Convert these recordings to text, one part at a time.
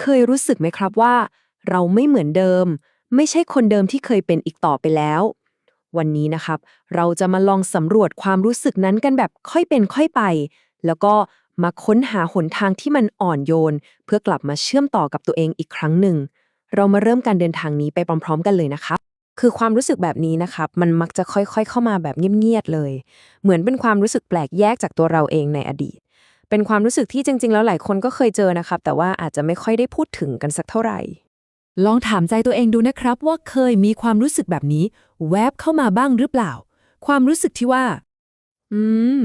เคยรู้สึกไหมครับว่า เราไม่เหมือนเดิม ไม่ใช่คนเดิมที่เคยเป็นอีกต่อไปแล้ว วันนี้นะครับ เราจะมาลองสำรวจความรู้สึกนั้นกันแบบค่อยเป็นค่อยไป แล้วก็มาค้นหาหนทางที่มันอ่อนโยน เพื่อกลับมาเชื่อมต่อกับตัวเองอีกครั้งหนึ่ง เรามาเริ่มการเดินทางนี้ไปพร้อม ๆ กันเลยนะครับคือความรู้สึกแบบนี้นะครับ มันมักจะค่อยๆเข้ามาแบบเงียบๆเลย เหมือนเป็นความรู้สึกแปลกแยกจากตัวเราเองในอดีต เป็นความรู้สึกที่จริง ๆ แล้วหลายคนก็เคยเจอนะครับ แต่ว่าอาจจะไม่ค่อยได้พูดถึงกันสักเท่าไหร่ ลองถามใจตัวเองดูนะครับว่าเคยมีความรู้สึกแบบนี้ แวบเข้ามาบ้างหรือเปล่า ความรู้สึกที่ว่า อืม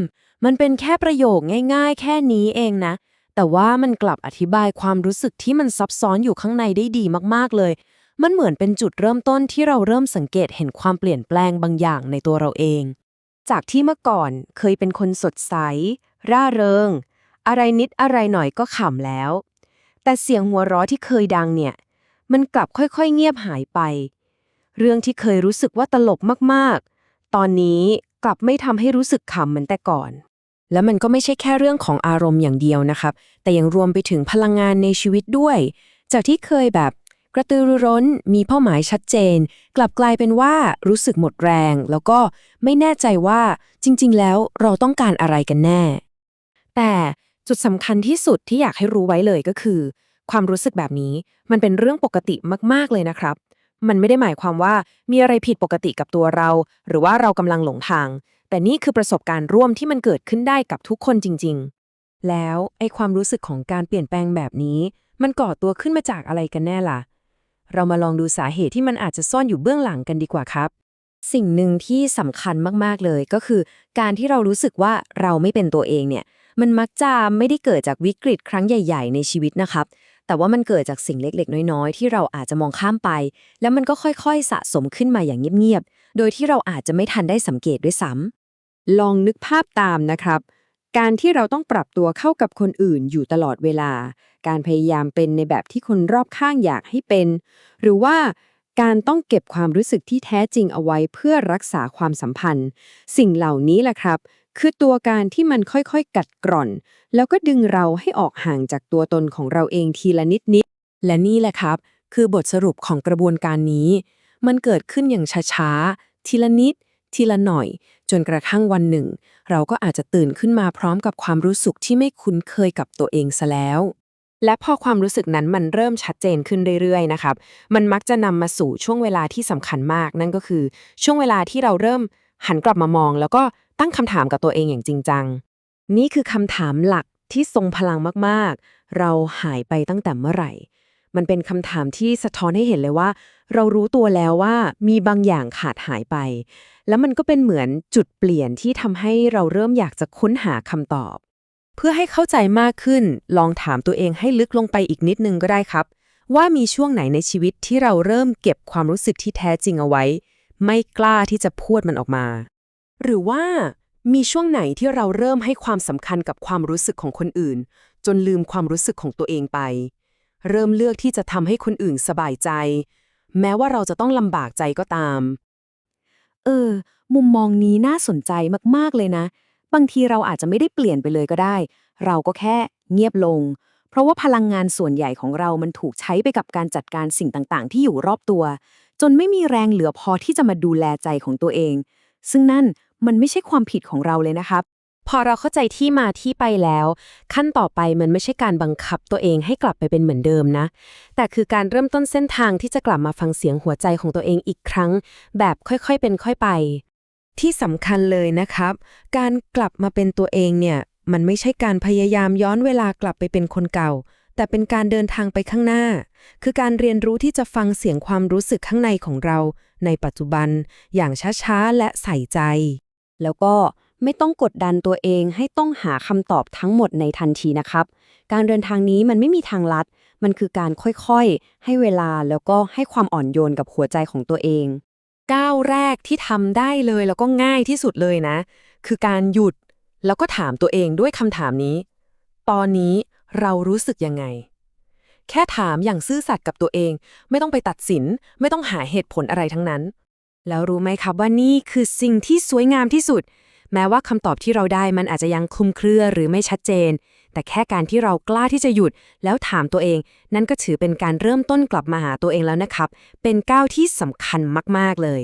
มันเป็นแค่ประโยคง่าย ๆ แค่นี้เองนะ แต่ว่ามันกลับอธิบายความรู้สึกที่มันซับซ้อนอยู่ข้างในได้ดีมากๆเลย มันเหมือนเป็นจุดเริ่มต้นที่เราเริ่มสังเกตเห็นความเปลี่ยนแปลงบางอย่างในตัวเราเอง จากที่เมื่อก่อนเคยเป็นคนสดใส ร่าเริง อะไรนิดอะไรหน่อยก็ขำแล้ว แต่เสียงหัวเราะที่เคยดังเนี่ย มันกลับค่อยๆเงียบหายไป เรื่องที่เคยรู้สึกว่าตลกมากๆ ตอนนี้กลับไม่ทำให้รู้สึกขำเหมือนแต่ก่อน แล้วมันก็ไม่ใช่แค่เรื่องของอารมณ์อย่างเดียวนะครับ แต่ยังรวมไปถึงพลังงานในชีวิตด้วย จากที่เคยแบบกระตือรือร้นมีเป้าหมายชัดเจน กลับกลายเป็นว่ารู้สึกหมดแรง แล้วก็ไม่แน่ใจว่าจริง ๆ แล้วเราต้องการอะไรกันแน่ แต่ จุดสำคัญที่สุดที่อยากให้รู้ไว้เลยก็คือ ความรู้สึกแบบนี้มันเป็นเรื่องปกติมากๆเลยนะครับ มันไม่ได้หมายความว่ามีอะไรผิดปกติกับตัวเรา หรือว่าเรากำลังหลงทาง แต่นี่คือประสบการณ์ร่วมที่มันเกิดขึ้นได้กับทุกคนจริง ๆ แล้วไอ้ความรู้สึกของการเปลี่ยนแปลงแบบนี้ มันก่อตัวขึ้นมาจากอะไรกันแน่ล่ะ เรามาลองดูสาเหตุที่มันอาจจะซ่อนอยู่เบื้องหลังกันดีกว่าครับสิ่งหนึ่งที่สำคัญมาก ๆ เลยก็คือ การที่เรารู้สึกว่าเราไม่เป็นตัวเองเนี่ย มันมักจะไม่ได้เกิดจากวิกฤตครั้งใหญ่ ๆ ในชีวิตนะครับ แต่ว่ามันเกิดจากสิ่งเล็กๆ น้อยๆ ที่เราอาจจะมองข้ามไป แล้วมันก็ค่อยๆ สะสมขึ้นมาอย่างเงียบๆ โดยที่เราอาจจะไม่ทันได้สังเกตด้วยซ้ำลองนึกภาพตามนะครับ การที่เราต้องปรับตัวเข้ากับคนอื่นอยู่ตลอดเวลา การพยายามเป็นในแบบที่คนรอบข้างอยากให้เป็น หรือว่าการต้องเก็บความรู้สึกที่แท้จริงเอาไว้เพื่อรักษาความสัมพันธ์ สิ่งเหล่านี้แหละครับ คือตัวการที่มันค่อยๆ กัดกร่อน แล้วก็ดึงเราให้ออกห่างจากตัวตนของเราเองทีละนิดๆและนี่แหละครับ คือบทสรุปของกระบวนการนี้ มันเกิดขึ้นอย่างช้าๆ ทีละนิด ทีละหน่อย จนกระทั่งวันหนึ่ง เราก็อาจจะตื่นขึ้นมาพร้อมกับความรู้สึกที่ไม่คุ้นเคยกับตัวเองซะแล้ว และพอความรู้สึกนั้นมันเริ่มชัดเจนขึ้นเรื่อยๆนะครับ มันมักจะนำมาสู่ช่วงเวลาที่สำคัญมาก นั่นก็คือ ช่วงเวลาที่เราเริ่มหันกลับมามอง แล้วก็ ตั้งคำถามกับตัวเองอย่างจริงจัง นี่คือคำถามหลักที่ทรงพลังมากๆ เราหายไปตั้งแต่เมื่อไหร่ มันเป็นคำถามที่สะท้อนให้เห็นเลยว่า เรารู้ตัวแล้วว่ามีบางอย่างขาดหายไป แล้วมันก็เป็นเหมือนจุดเปลี่ยนที่ทำให้เราเริ่มอยากจะค้นหาคำตอบ เพื่อให้เข้าใจมากขึ้น ลองถามตัวเองให้ลึกลงไปอีกนิดนึงก็ได้ครับ ว่ามีช่วงไหนในชีวิตที่เราเริ่มเก็บความรู้สึกที่แท้จริงเอาไว้ ไม่กล้าที่จะพูดมันออกมา หรือว่ามีช่วงไหนที่เราเริ่มให้ความสำคัญกับความรู้สึกของคนอื่น จนลืมความรู้สึกของตัวเองไป เริ่มเลือกที่จะทำให้คนอื่นสบายใจ แม้ว่าเราจะต้องลำบากใจก็ตาม เออ มุมมองนี้น่าสนใจมากๆเลยนะ บางทีเราอาจจะไม่ได้เปลี่ยนไปเลยก็ได้ เราก็แค่เงียบลง เพราะว่าพลังงานส่วนใหญ่ของเรามันถูกใช้ไปกับการจัดการสิ่งต่างๆ ที่อยู่รอบตัว จนไม่มีแรงเหลือพอที่จะมาดูแลใจของตัวเอง ซึ่งนั่น มันไม่ใช่ความผิดของเราเลยนะครับ พอเราเข้าใจที่มาที่ไปแล้ว ขั้นต่อไปมันไม่ใช่การบังคับตัวเองให้กลับไปเป็นเหมือนเดิมนะ แต่คือการเริ่มต้นเส้นทางที่จะกลับมาฟังเสียงหัวใจของตัวเองอีกครั้ง แบบค่อยๆเป็นค่อยไป ที่สำคัญเลยนะครับ การกลับมาเป็นตัวเองเนี่ยมันไม่ใช่การพยายามย้อนเวลากลับไปเป็นคนเก่า แต่เป็นการเดินทางไปข้างหน้า คือการเรียนรู้ที่จะฟังเสียงความรู้สึกข้างในของเรา ในปัจจุบัน อย่างช้าๆ และใส่ใจ แล้วก็ไม่ต้องกดดันตัวเองให้ต้องหาคำตอบทั้งหมดในทันทีนะครับ การเดินทางนี้มันไม่มีทางลัด มันคือการค่อยๆ ให้เวลาแล้วก็ให้ความอ่อนโยนกับหัวใจของตัวเอง ก้าวแรกที่ทำได้เลยแล้วก็ง่ายที่สุดเลยนะ คือการหยุดแล้วก็ถามตัวเองด้วยคำถามนี้ ตอนนี้เรารู้สึกยังไง แค่ถามอย่างซื่อสัตย์กับตัวเอง ไม่ต้องไปตัดสิน ไม่ต้องหาเหตุผลอะไรทั้งนั้น แล้วรู้ไหมครับว่านี่คือสิ่งที่สวยงามที่สุด แม้ว่าคำตอบที่เราได้มันอาจจะยังคลุมเครือหรือไม่ชัดเจน แต่แค่การที่เรากล้าที่จะหยุด แล้วถามตัวเอง นั่นก็ถือเป็นการเริ่มต้นกลับมาหาตัวเองแล้วนะครับ เป็นก้าวที่สำคัญมาก ๆ เลย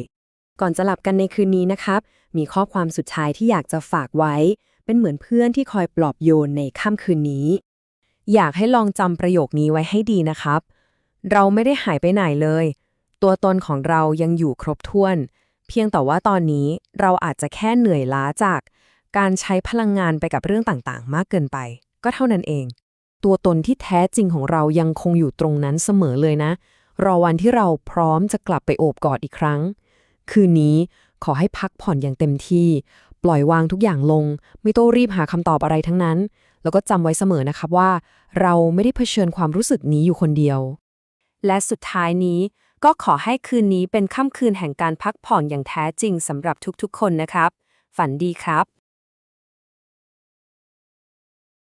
ก่อนจะหลับกันในคืนนี้นะครับ มีข้อความสุดท้ายที่อยากจะฝากไว้ เป็นเหมือนเพื่อนที่คอยปลอบโยนในค่ำคืนนี้ อยากให้ลองจำประโยคนี้ไว้ให้ดีนะครับ เราไม่ได้หายไปไหนเลย ตัวตนของเรายังอยู่ครบถ้วน เพียงแต่ว่าตอนนี้เราอาจจะแค่เหนื่อยล้าจาก การใช้พลังงานไปกับเรื่องต่างๆ มากเกินไป ก็เท่านั้นเอง ตัวตนที่แท้จริงของเรายังคงอยู่ตรงนั้นเสมอเลยนะ รอวันที่เราพร้อมจะกลับไปโอบกอดอีกครั้ง คืนนี้ขอให้พักผ่อนอย่างเต็มที่ ปล่อยวางทุกอย่างลง ไม่ต้องรีบหาคำตอบอะไรทั้งนั้น แล้วก็จำไว้เสมอนะครับว่า เราไม่ได้เผชิญความรู้สึกนี้อยู่คนเดียว และสุดท้ายนี้ ก็ขอให้คืนนี้เป็นค่ำคืนแห่งการพักผ่อนอย่างแท้จริงสำหรับทุกๆ คนนะครับ ฝันดีครับ